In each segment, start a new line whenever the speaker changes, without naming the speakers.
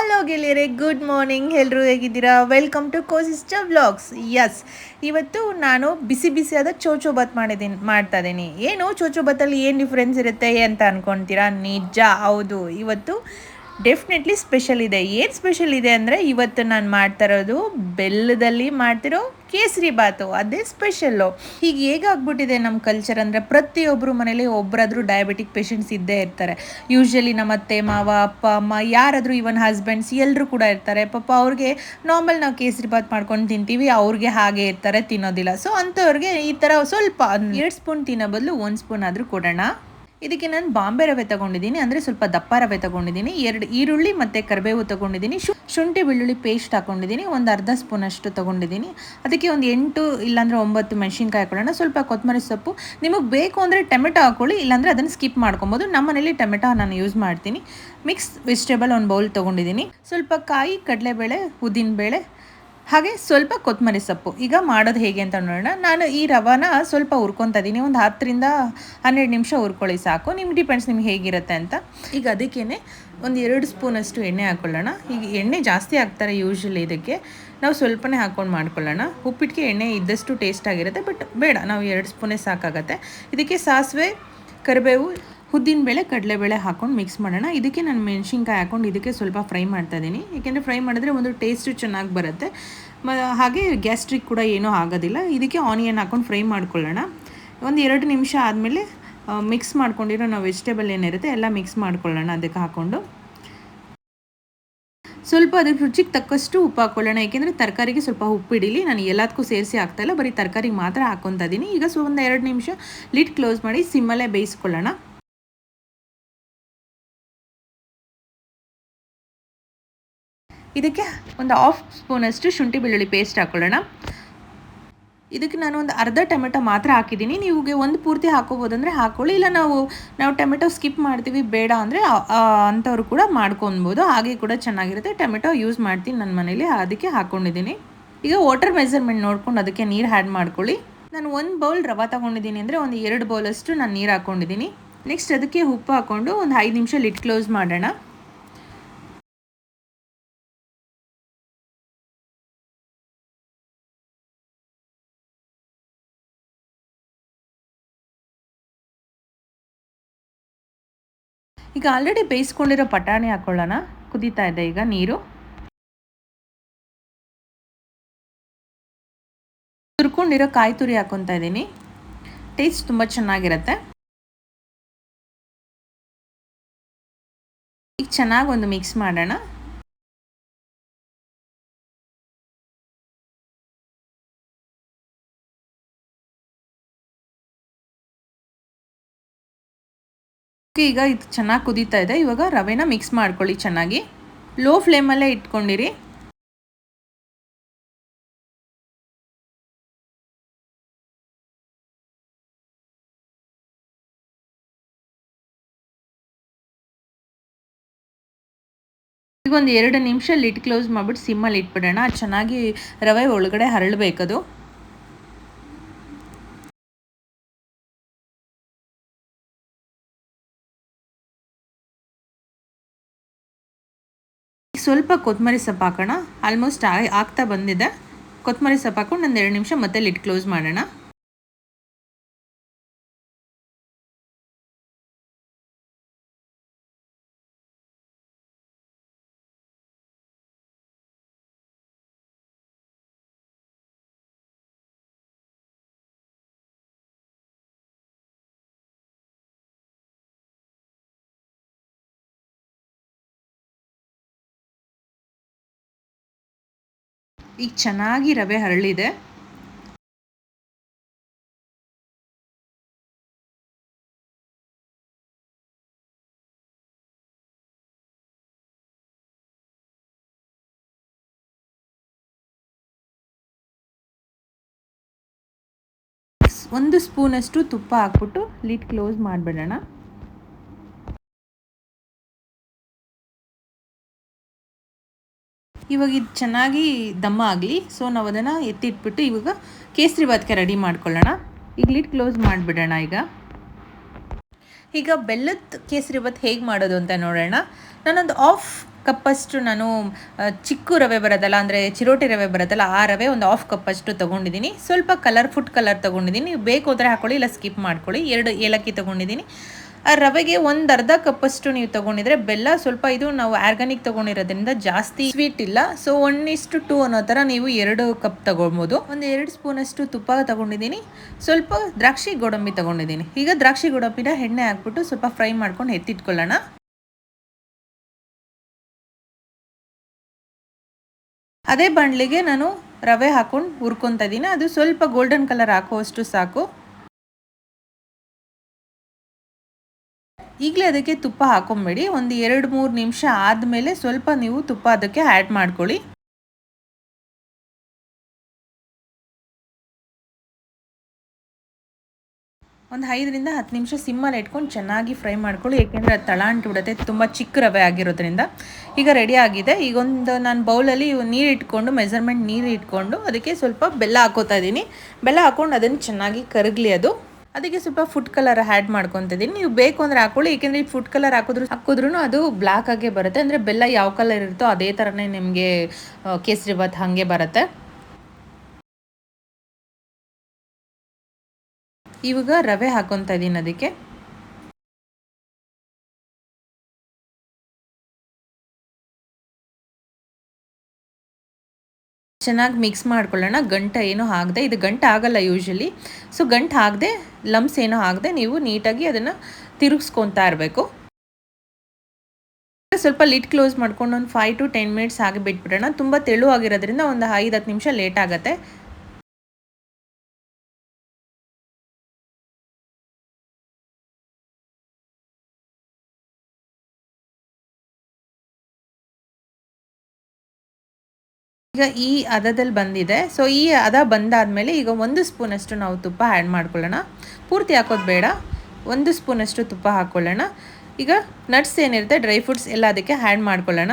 Hello ಗೆಳೆಯರೆ good morning ಎಲ್ಲರೂ ಹೇಗಿದ್ದೀರಾ? Welcome to co sister vlogs yes ಇವತ್ತು ನಾನು ಬಿಸಿ ಬಿಸಿಯಾದ ಚೋಚೋ ಬಾತ್ ಮಾಡಿದ್ದೀನಿ ಮಾಡ್ತಾ ಇದ್ದೀನಿ. ಏನು? ಚೋಚೋ ಬಾತಲ್ಲಿ ಏನು ಡಿಫ್ರೆನ್ಸ್ ಇರುತ್ತೆ ಅಂತ ಅನ್ಕೊತೀರಾ? ನಿಜ, ಹೌದು. ಇವತ್ತು ಡೆಫಿನೆಟ್ಲಿ ಸ್ಪೆಷಲ್ ಇದೆ. ಏನು ಸ್ಪೆಷಲ್ ಇದೆ ಅಂದರೆ ಇವತ್ತು ನಾನು ಮಾಡ್ತಾ ಇರೋದು ಬೆಲ್ಲದಲ್ಲಿ ಮಾಡ್ತಿರೋ ಕೇಸರಿ ಬಾತು. ಅದೇ ಸ್ಪೆಷಲ್ಲು ಈಗ ಹೇಗಾಗ್ಬಿಟ್ಟಿದೆ ನಮ್ಮ ಕಲ್ಚರ್ ಅಂದರೆ ಪ್ರತಿಯೊಬ್ಬರು ಮನೇಲಿ ಒಬ್ಬರಾದರೂ ಡಯಾಬಿಟಿಕ್ ಪೇಷಂಟ್ಸ್ ಇದ್ದೇ ಇರ್ತಾರೆ. ಯೂಶ್ವಲಿ ನಮ್ಮ ಅತ್ತೆ, ಮಾವ, ಅಪ್ಪ, ಅಮ್ಮ, ಯಾರಾದರೂ ಇವನ್ ಹಸ್ಬೆಂಡ್ಸ್ ಎಲ್ಲರೂ ಕೂಡ ಇರ್ತಾರೆ. ಪಾಪ ಅವ್ರಿಗೆ ನಾರ್ಮಲ್ ನಾವು ಕೇಸರಿ ಬಾತ್ ಮಾಡ್ಕೊಂಡು ತಿಂತೀವಿ, ಅವ್ರಿಗೆ ಹಾಗೆ ಇರ್ತಾರೆ, ತಿನ್ನೋದಿಲ್ಲ. ಸೊ ಅಂಥವ್ರಿಗೆ ಈ ಥರ ಸ್ವಲ್ಪ ಎರಡು ಸ್ಪೂನ್ ತಿನ್ನೋ ಬದಲು ಒಂದು ಸ್ಪೂನ್ ಆದರೂ ಕೊಡೋಣ. ಇದಕ್ಕೆ ನಾನು ಬಾಂಬೆ ರವೆ ತಗೊಂಡಿದ್ದೀನಿ, ಅಂದರೆ ಸ್ವಲ್ಪ ದಪ್ಪ ರವೆ ತಗೊಂಡಿದ್ದೀನಿ, ಎರಡು ಈರುಳ್ಳಿ ಮತ್ತು ಕರಿಬೇವು ತಗೊಂಡಿದ್ದೀನಿ, ಶು, ಶುಂಠಿ ಬೆಳ್ಳುಳ್ಳಿ ಪೇಸ್ಟ್ ಹಾಕೊಂಡಿದ್ದೀನಿ, ಒಂದು ಅರ್ಧ ಸ್ಪೂನ್ ಅಷ್ಟು ತಗೊಂಡಿದ್ದೀನಿ. ಅದಕ್ಕೆ ಒಂದು ಎಂಟು ಇಲ್ಲಾಂದರೆ ಒಂಬತ್ತು ಮೆಣಸಿನ್ಕಾಯಿ ಹಾಕೊಳ್ಳೋಣ, ಸ್ವಲ್ಪ ಕೊತ್ತಂಬರಿ ಸೊಪ್ಪು. ನಿಮಗೆ ಬೇಕು ಅಂದರೆ ಟೊಮೆಟೊ ಹಾಕೊಳ್ಳಿ, ಇಲ್ಲಾಂದರೆ ಅದನ್ನು ಸ್ಕಿಪ್ ಮಾಡ್ಕೊಬೋದು. ನಮ್ಮ ಮನೇಲಿ ಟೊಮೆಟೊ ನಾನು ಯೂಸ್ ಮಾಡ್ತೀನಿ. ಮಿಕ್ಸ್ ವೆಜಿಟೇಬಲ್ ಒಂದು ಬೌಲ್ ತೊಗೊಂಡಿದ್ದೀನಿ. ಸ್ವಲ್ಪ ಕಾಯಿ, ಕಡಲೆಬೇಳೆ, ಉದ್ದಿನಬೇಳೆ ಹಾಗೆ ಸ್ವಲ್ಪ ಕೊತ್ತಂಬರಿ ಸೊಪ್ಪು. ಈಗ ಮಾಡೋದು ಹೇಗೆ ಅಂತ ನೋಡೋಣ. ನಾನು ಈ ರವಾನ ಸ್ವಲ್ಪ ಹುರ್ಕೊತಾ ಇದ್ದೀನಿ. ಒಂದು ಹತ್ತರಿಂದ ಹನ್ನೆರಡು ನಿಮಿಷ ಹುರ್ಕೊಳ್ಳಿ ಸಾಕು. ನಿಮ್ಗೆ ಡಿಪೆಂಡ್ಸ್ ನಿಮ್ಗೆ ಹೇಗಿರುತ್ತೆ ಅಂತ. ಈಗ ಅದಕ್ಕೇ ಒಂದು ಎರಡು ಸ್ಪೂನಷ್ಟು ಎಣ್ಣೆ ಹಾಕ್ಕೊಳ್ಳೋಣ ಈಗ ಎಣ್ಣೆ ಜಾಸ್ತಿ ಹಾಕ್ತಾರೆ ಯೂಶ್ವಲಿ ಇದಕ್ಕೆ. ನಾವು ಸ್ವಲ್ಪನೇ ಹಾಕ್ಕೊಂಡು ಮಾಡ್ಕೊಳ್ಳೋಣ. ಉಪ್ಪಿಟ್ಟಿಗೆ ಎಣ್ಣೆ ಇದ್ದಷ್ಟು ಟೇಸ್ಟ್ ಆಗಿರುತ್ತೆ. ಬಟ್ ಬೇಡ, ನಾವು ಎರಡು ಸ್ಪೂನೇ ಸಾಕಾಗತ್ತೆ. ಇದಕ್ಕೆ ಸಾಸಿವೆ, ಕರಿಬೇವು ಉದ್ದಿನಬೇಳೆ ಕಡಲೆಬೇಳೆ ಹಾಕ್ಕೊಂಡು ಮಿಕ್ಸ್ ಮಾಡೋಣ. ಇದಕ್ಕೆ ನಾನು ಮೆಣಸಿನ್ಕಾಯಿ ಹಾಕ್ಕೊಂಡು ಇದಕ್ಕೆ ಸ್ವಲ್ಪ ಫ್ರೈ ಮಾಡ್ತಾ ಇದ್ದೀನಿ. ಏಕೆಂದರೆ ಫ್ರೈ ಮಾಡಿದ್ರೆ ಒಂದು ಟೇಸ್ಟು ಚೆನ್ನಾಗಿ ಬರುತ್ತೆ. ಮ, ಹಾಗೆ ಗ್ಯಾಸ್ಟ್ರಿಕ್ ಕೂಡ ಏನೂ ಆಗೋದಿಲ್ಲ. ಇದಕ್ಕೆ ಆನಿಯನ್ ಹಾಕ್ಕೊಂಡು ಫ್ರೈ ಮಾಡ್ಕೊಳ್ಳೋಣ. ಒಂದು ಎರಡು ನಿಮಿಷ ಆದಮೇಲೆ ಮಿಕ್ಸ್ ಮಾಡ್ಕೊಂಡಿರೋ ನಾವು ವೆಜಿಟೇಬಲ್ ಏನಿರುತ್ತೆ ಎಲ್ಲ ಮಿಕ್ಸ್ ಮಾಡ್ಕೊಳ್ಳೋಣ ಅದಕ್ಕೆ ಹಾಕ್ಕೊಂಡು. ಸ್ವಲ್ಪ ಅದಕ್ಕೆ ರುಚಿಗೆ ತಕ್ಕಷ್ಟು ಉಪ್ಪು ಹಾಕ್ಕೊಳ್ಳೋಣ. ಏಕೆಂದರೆ ತರಕಾರಿಗೆ ಸ್ವಲ್ಪ ಉಪ್ಪು ಇಡೀಲಿ. ನಾನು ಎಲ್ಲದಕ್ಕೂ ಸೇರಿಸಿ ಹಾಕ್ತಾಯಿಲ್ಲ ಬರೀ ತರಕಾರಿಗೆ ಮಾತ್ರ ಹಾಕ್ಕೊತಾ ಇದ್ದೀನಿ. ಈಗ ಸೊ, ಒಂದು ಎರಡು ನಿಮಿಷ ಲಿಡ್ ಕ್ಲೋಸ್ ಮಾಡಿ ಸಿಮ್ಮಲ್ಲೇ ಬೇಯಿಸ್ಕೊಳ್ಳೋಣ. ಇದಕ್ಕೆ ಒಂದು ಹಾಫ್ ಸ್ಪೂನಷ್ಟು ಶುಂಠಿ ಬೆಳ್ಳುಳ್ಳಿ ಪೇಸ್ಟ್ ಹಾಕ್ಕೊಳ್ಳೋಣ ಇದಕ್ಕೆ ನಾನು ಒಂದು ಅರ್ಧ ಟೊಮೆಟೊ ಮಾತ್ರ ಹಾಕಿದ್ದೀನಿ. ನೀವುಗೆ ಒಂದು ಪೂರ್ತಿ ಹಾಕೋಬೋದಂದರೆ ಹಾಕ್ಕೊಳ್ಳಿ ಇಲ್ಲ ನಾವು ನಾವು ಟೊಮೆಟೊ ಸ್ಕಿಪ್ ಮಾಡ್ತೀವಿ, ಬೇಡ ಅಂದರೆ ಅಂಥವ್ರು ಕೂಡ ಮಾಡ್ಕೊಬೋದು ಹಾಗೆ ಕೂಡ ಚೆನ್ನಾಗಿರುತ್ತೆ. ಟೊಮೆಟೊ ಯೂಸ್ ಮಾಡ್ತೀನಿ ನನ್ನ ಮನೇಲಿ. ಅದಕ್ಕೆ ಹಾಕ್ಕೊಂಡಿದ್ದೀನಿ ಈಗ ವಾಟರ್ ಮೆಜರ್ಮೆಂಟ್ ನೋಡ್ಕೊಂಡು ಅದಕ್ಕೆ ನೀರು ಆ್ಯಡ್ ಮಾಡ್ಕೊಳ್ಳಿ. ನಾನು ಒಂದು ಬೌಲ್ ರವೆ ತೊಗೊಂಡಿದ್ದೀನಿ ಅಂದರೆ ಒಂದು ಎರಡು ಬೌಲಷ್ಟು ನಾನು ನೀರು ಹಾಕ್ಕೊಂಡಿದ್ದೀನಿ ನೆಕ್ಸ್ಟ್ ಅದಕ್ಕೆ ಉಪ್ಪು ಹಾಕ್ಕೊಂಡು ಒಂದು ಐದು ನಿಮಿಷ ಲಿಟ್ ಕ್ಲೋಸ್ ಮಾಡೋಣ. ಈಗ ಆಲ್ರೆಡಿ ಬೇಯಿಸ್ಕೊಂಡಿರೋ ಪಟಾಣಿ ಹಾಕ್ಕೊಳ್ಳೋಣ ಕುದೀತಾ ಇದೆ ಈಗ ನೀರು. ತುರ್ಕೊಂಡಿರೋ ಕಾಯಿ ತುರಿ ಹಾಕ್ಕೊತಾ ಇದ್ದೀನಿ. ಟೇಸ್ಟ್ ತುಂಬ ಚೆನ್ನಾಗಿರುತ್ತೆ. ಈಗ ಚೆನ್ನಾಗಿ ಒಂದು ಮಿಕ್ಸ್ ಮಾಡೋಣ. ಈಗ ಇದು ಚೆನ್ನಾಗಿ ಕುದೀತಾ ಇದೆ. ಇವಾಗ ರವೆನ ಮಿಕ್ಸ್ ಮಾಡ್ಕೊಳ್ಳಿ ಚೆನ್ನಾಗಿ. ಲೋ ಫ್ಲೇಮಲ್ಲೇ ಇಟ್ಕೊಂಡಿರಿ. ಈಗ ಒಂದು ಎರಡು ನಿಮಿಷ ಲಿಟ್ ಕ್ಲೋಸ್ ಮಾಡಿಬಿಟ್ಟು ಸಿಮ್ಮಲ್ಲಿ ಇಟ್ಬಿಡೋಣ. ಅದು ಚೆನ್ನಾಗಿ ರವೆ ಒಳಗಡೆ ಹರಳಬೇಕದು. ಸ್ವಲ್ಪ ಕೊತ್ತಂಬರಿ ಸೊಪ್ಪು ಹಾಕೋಣ. ಆಲ್ಮೋಸ್ಟ್ ಆಗ್ತಾ ಬಂದಿದೆ. ಕೊತ್ತಂಬರಿ ಸೊಪ್ಪು ಹಾಕೊಂಡು ಒಂದು ಎರಡು ನಿಮಿಷ ಮತ್ತೆ ಲಿಟ್ ಕ್ಲೋಸ್ ಮಾಡೋಣ. ಈಗ ಚೆನ್ನಾಗಿ ರವೆ ಹರಳಿದೆ. ಒಂದು ಸ್ಪೂನಷ್ಟು ತುಪ್ಪ ಹಾಕ್ಬಿಟ್ಟು ಲಿಡ್ ಕ್ಲೋಸ್ ಮಾಡಿಬಿಡೋಣ. ಇವಾಗ ಇದು ಚೆನ್ನಾಗಿ ದಮ್ಮ ಆಗಲಿ ಸೊ ನಾವು ಅದನ್ನು ಎತ್ತಿಟ್ಬಿಟ್ಟು ಇವಾಗ ಕೇಸರಿ ಬಾತ್ಗೆ ರೆಡಿ ಮಾಡ್ಕೊಳ್ಳೋಣ. ಈಗ ಲಿಡ್ ಕ್ಲೋಸ್ ಮಾಡಿಬಿಡೋಣ ಈಗ. ಈಗ ಬೆಲ್ಲದ ಕೇಸರಿ ಬಾತ್ ಹೇಗೆ ಮಾಡೋದು ಅಂತ ನೋಡೋಣ. ನಾನೊಂದು ಆಫ್ ಕಪ್ಪಷ್ಟು ನಾನು ಚಿಕ್ಕು ರವೆ ಬರೋದಲ್ಲ ಅಂದರೆ ಚಿರೋಟಿ ರವೆ ಬರೋದಲ್ಲ ಆ ರವೆ ಒಂದು ಹಾಫ್ ಕಪ್ಪಷ್ಟು ತೊಗೊಂಡಿದ್ದೀನಿ. ಸ್ವಲ್ಪ ಕಲರ್ ಫುಡ್ ಕಲರ್ ತೊಗೊಂಡಿದ್ದೀನಿ. ನೀವು ಬೇಕು ಅಂದರೆ ಹಾಕೊಳ್ಳಿ, ಇಲ್ಲ ಸ್ಕಿಪ್ ಮಾಡ್ಕೊಳ್ಳಿ. ಎರಡು ಏಲಕ್ಕಿ ತೊಗೊಂಡಿದ್ದೀನಿ. ಆ ರವೆಗೆ ಒಂದು ಅರ್ಧ ಕಪ್ಪಷ್ಟು ನೀವು ತೊಗೊಂಡಿದ್ರೆ ಬೆಲ್ಲ ಸ್ವಲ್ಪ ಇದು ನಾವು ಆರ್ಗಾನಿಕ್ ತೊಗೊಂಡಿರೋದ್ರಿಂದ ಜಾಸ್ತಿ ಸ್ವೀಟ್ ಇಲ್ಲ. ಸೊ ಒನ್ ಇಷ್ಟು ಟೂ ಅನ್ನೋ ಥರ ನೀವು ಎರಡು ಕಪ್ ತೊಗೊಳ್ಬೋದು. ಒಂದು ಎರಡು ಸ್ಪೂನಷ್ಟು ತುಪ್ಪ ತೊಗೊಂಡಿದ್ದೀನಿ. ಸ್ವಲ್ಪ ದ್ರಾಕ್ಷಿ ಗೋಡಂಬಿ ತೊಗೊಂಡಿದ್ದೀನಿ. ಈಗ ದ್ರಾಕ್ಷಿ ಗೋಡಂಬಿನ ಎಣ್ಣೆ ಹಾಕ್ಬಿಟ್ಟು ಸ್ವಲ್ಪ ಫ್ರೈ ಮಾಡ್ಕೊಂಡು ಎತ್ತಿಟ್ಕೊಳ್ಳೋಣ. ಅದೇ ಬಾಣಲಿಗೆ ನಾನು ರವೆ ಹಾಕೊಂಡು ಹುರ್ಕೊತಾ ಇದ್ದೀನಿ ಅದು ಸ್ವಲ್ಪ ಗೋಲ್ಡನ್ ಕಲರ್ ಹಾಕುವಷ್ಟು ಸಾಕು. ಈಗಲೇ ಅದಕ್ಕೆ ತುಪ್ಪ ಹಾಕೊಂಬೇಡಿ. ಒಂದು ಎರಡು ಮೂರು ನಿಮಿಷ ಆದಮೇಲೆ ಸ್ವಲ್ಪ ನೀವು ತುಪ್ಪ ಅದಕ್ಕೆ ಆ್ಯಡ್ ಮಾಡ್ಕೊಳ್ಳಿ. ಒಂದು ಐದರಿಂದ ಹತ್ತು ನಿಮಿಷ ಸಿಮ್ಮಲ್ಲಿ ಇಟ್ಕೊಂಡು ಚೆನ್ನಾಗಿ ಫ್ರೈ ಮಾಡ್ಕೊಳ್ಳಿ. ಏಕೆಂದರೆ ಅದು ತಳ ಅಂಟುಬಿಡುತ್ತೆ ತುಂಬ ಚಿಕ್ಕ ರವೆ ಆಗಿರೋದ್ರಿಂದ ಈಗ ರೆಡಿ ಆಗಿದೆ. ಈಗ ಒಂದು ನಾನು ಬೌಲಲ್ಲಿ ನೀರು ಇಟ್ಕೊಂಡು ಮೆಜರ್ಮೆಂಟ್ ನೀರು ಇಟ್ಕೊಂಡು ಅದಕ್ಕೆ ಸ್ವಲ್ಪ ಬೆಲ್ಲ ಹಾಕೋತಾ ಇದ್ದೀನಿ. ಬೆಲ್ಲ ಹಾಕ್ಕೊಂಡು ಅದನ್ನು ಚೆನ್ನಾಗಿ ಕರಗಲಿ ಅದು. ಅದಕ್ಕೆ ಸ್ವಲ್ಪ ಫುಡ್ ಕಲರ್ ಆ್ಯಡ್ ಮಾಡ್ಕೊತಿದ್ದೀನಿ. ನೀವು ಬೇಕು ಅಂದರೆ ಹಾಕೊಳ್ಳಿ, ಏಕೆಂದರೆ ಈ ಫುಡ್ ಕಲರ್ ಹಾಕಿದ್ರು ಹಾಕಿದ್ರೂ ಅದು ಬ್ಲ್ಯಾಕ್ ಆಗೇ ಬರುತ್ತೆ. ಅಂದರೆ ಬೆಲ್ಲ ಯಾವ ಕಲರ್ ಇರುತ್ತೋ ಅದೇ ಥರನೇ ನಿಮಗೆ ಕೇಸರಿ ಬಾತ್ ಹಾಗೆ ಬರುತ್ತೆ. ಇವಾಗ ರವೆ ಹಾಕೊತಾ ಇದ್ದೀನಿ ಅದಕ್ಕೆ. ಚೆನ್ನಾಗಿ ಮಿಕ್ಸ್ ಮಾಡ್ಕೊಳ್ಳೋಣ. ಗಂಟ ಏನೂ ಆಗದೆ ಇದು ಗಂಟು ಆಗಲ್ಲ ಯೂಶಲಿ ಸೊ ಗಂಟು ಆಗದೆ ಲಮ್ಸ್ ಏನೂ ಆಗದೆ ನೀವು ನೀಟಾಗಿ ಅದನ್ನು ತಿರುಗಿಸ್ಕೊತಾ ಇರಬೇಕು. ಸ್ವಲ್ಪ ಲಿಟ್ ಕ್ಲೋಸ್ ಮಾಡ್ಕೊಂಡು ಒಂದು ಫೈವ್ ಟು ಟೆನ್ ಮಿನಿಟ್ಸ್ ಹಾಗೆ ಬಿಟ್ಬಿಡೋಣ. ತುಂಬ ತೆಳು ಆಗಿರೋದ್ರಿಂದ ಒಂದು ಐದು ಹತ್ತು ನಿಮಿಷ ಲೇಟ್ ಆಗುತ್ತೆ. ಈಗ ಈ ಹದದಲ್ಲಿ ಬಂದಿದೆ. ಸೊ ಈ ಹದ ಬಂದಾದಮೇಲೆ ಈಗ ಒಂದು ಸ್ಪೂನಷ್ಟು ನಾವು ತುಪ್ಪ ಆ್ಯಡ್ ಮಾಡ್ಕೊಳ್ಳೋಣ. ಪೂರ್ತಿ ಹಾಕೋದು ಬೇಡ. ಒಂದು ಸ್ಪೂನಷ್ಟು ತುಪ್ಪ ಹಾಕ್ಕೊಳ್ಳೋಣ ಈಗ ನಟ್ಸ್ ಏನಿರುತ್ತೆ ಡ್ರೈ ಫ್ರೂಟ್ಸ್ ಎಲ್ಲ ಅದಕ್ಕೆ ಆ್ಯಡ್ ಮಾಡ್ಕೊಳ್ಳೋಣ.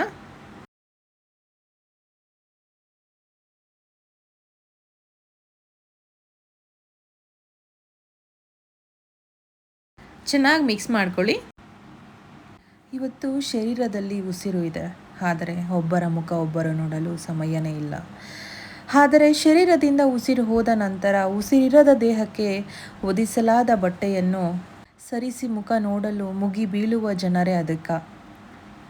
ಚೆನ್ನಾಗಿ ಮಿಕ್ಸ್ ಮಾಡ್ಕೊಳ್ಳಿ. ಇವತ್ತು ಶರೀರದಲ್ಲಿ ಉಸಿರು ಇದೆ. ಆದರೆ ಒಬ್ಬರ ಮುಖ ಒಬ್ಬರು ನೋಡಲು ಸಮಯನೇ ಇಲ್ಲ. ಆದರೆ ಶರೀರದಿಂದ ಉಸಿರು ಹೋದ ನಂತರ ಉಸಿರಿರದ ದೇಹಕ್ಕೆ ಒದಿಸಲಾದ ಬಟ್ಟೆಯನ್ನು ಸರಿಸಿ ಮುಖ ನೋಡಲು ಮುಗಿ ಬೀಳುವ ಜನರೇ ಅದಕ್ಕ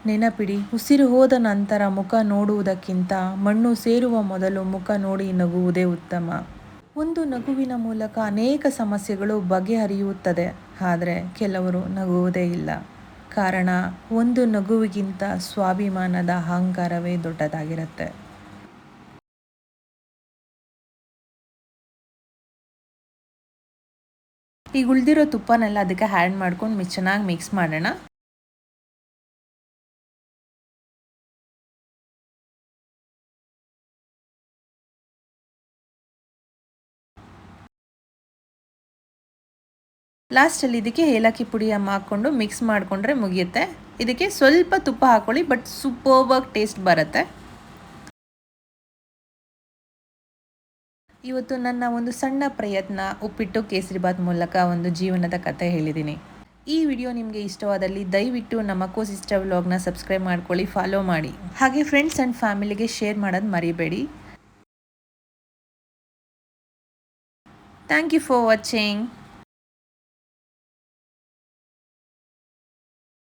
ನೆನಪಿಡಿ, ಉಸಿರು ಹೋದ ನಂತರ ಮುಖ ನೋಡುವುದಕ್ಕಿಂತ ಮಣ್ಣು ಸೇರುವ ಮೊದಲು ಮುಖ ನೋಡಿ ನಗುವುದೇ ಉತ್ತಮ. ಒಂದು ನಗುವಿನ ಮೂಲಕ ಅನೇಕ ಸಮಸ್ಯೆಗಳು ಬಗೆಹರಿಯುತ್ತದೆ, ಆದರೆ ಕೆಲವರು ನಗುವುದೇ ಇಲ್ಲ. ಕಾರಣ ಒಂದು ನಗುವಿಗಿಂತ ಸ್ವಾಭಿಮಾನದ ಅಹಂಕಾರವೇ ದೊಡ್ಡದಾಗಿರುತ್ತೆ. ಈಗ ಉಳಿದಿರೋ ತುಪ್ಪನೆಲ್ಲ ಅದಕ್ಕೆ ಆ್ಯಡ್ ಮಾಡ್ಕೊಂಡು ಮಿ ಚೆನ್ನಾಗಿ ಮಿಕ್ಸ್ ಮಾಡೋಣ. ಲಾಸ್ಟಲ್ಲಿ ಇದಕ್ಕೆ ಏಲಕ್ಕಿ ಪುಡಿ ಹಾಕ್ಕೊಂಡು ಮಿಕ್ಸ್ ಮಾಡಿಕೊಂಡ್ರೆ ಮುಗಿಯುತ್ತೆ. ಇದಕ್ಕೆ ಸ್ವಲ್ಪ ತುಪ್ಪ ಹಾಕೊಳ್ಳಿ ಬಟ್ ಸೂಪರ್ವಾಗಿ ಟೇಸ್ಟ್ ಬರುತ್ತೆ. ಇವತ್ತು ನನ್ನ ಒಂದು ಸಣ್ಣ ಪ್ರಯತ್ನ, ಉಪ್ಪಿಟ್ಟು ಕೇಸರಿಬಾತ್ ಮೂಲಕ ಒಂದು ಜೀವನದ ಕತೆ ಹೇಳಿದ್ದೀನಿ. ಈ ವಿಡಿಯೋ ನಿಮಗೆ ಇಷ್ಟವಾದಲ್ಲಿ ದಯವಿಟ್ಟು ನಮ್ಮ ಕೋ ಸಿಸ್ಟರ್ ವ್ಲಾಗ್ನ ಸಬ್ಸ್ಕ್ರೈಬ್ ಮಾಡ್ಕೊಳ್ಳಿ ಫಾಲೋ ಮಾಡಿ. ಹಾಗೆ ಫ್ರೆಂಡ್ಸ್ ಆ್ಯಂಡ್ ಫ್ಯಾಮಿಲಿಗೆ ಶೇರ್ ಮಾಡೋದು ಮರಿಬೇಡಿ. Thank you for watching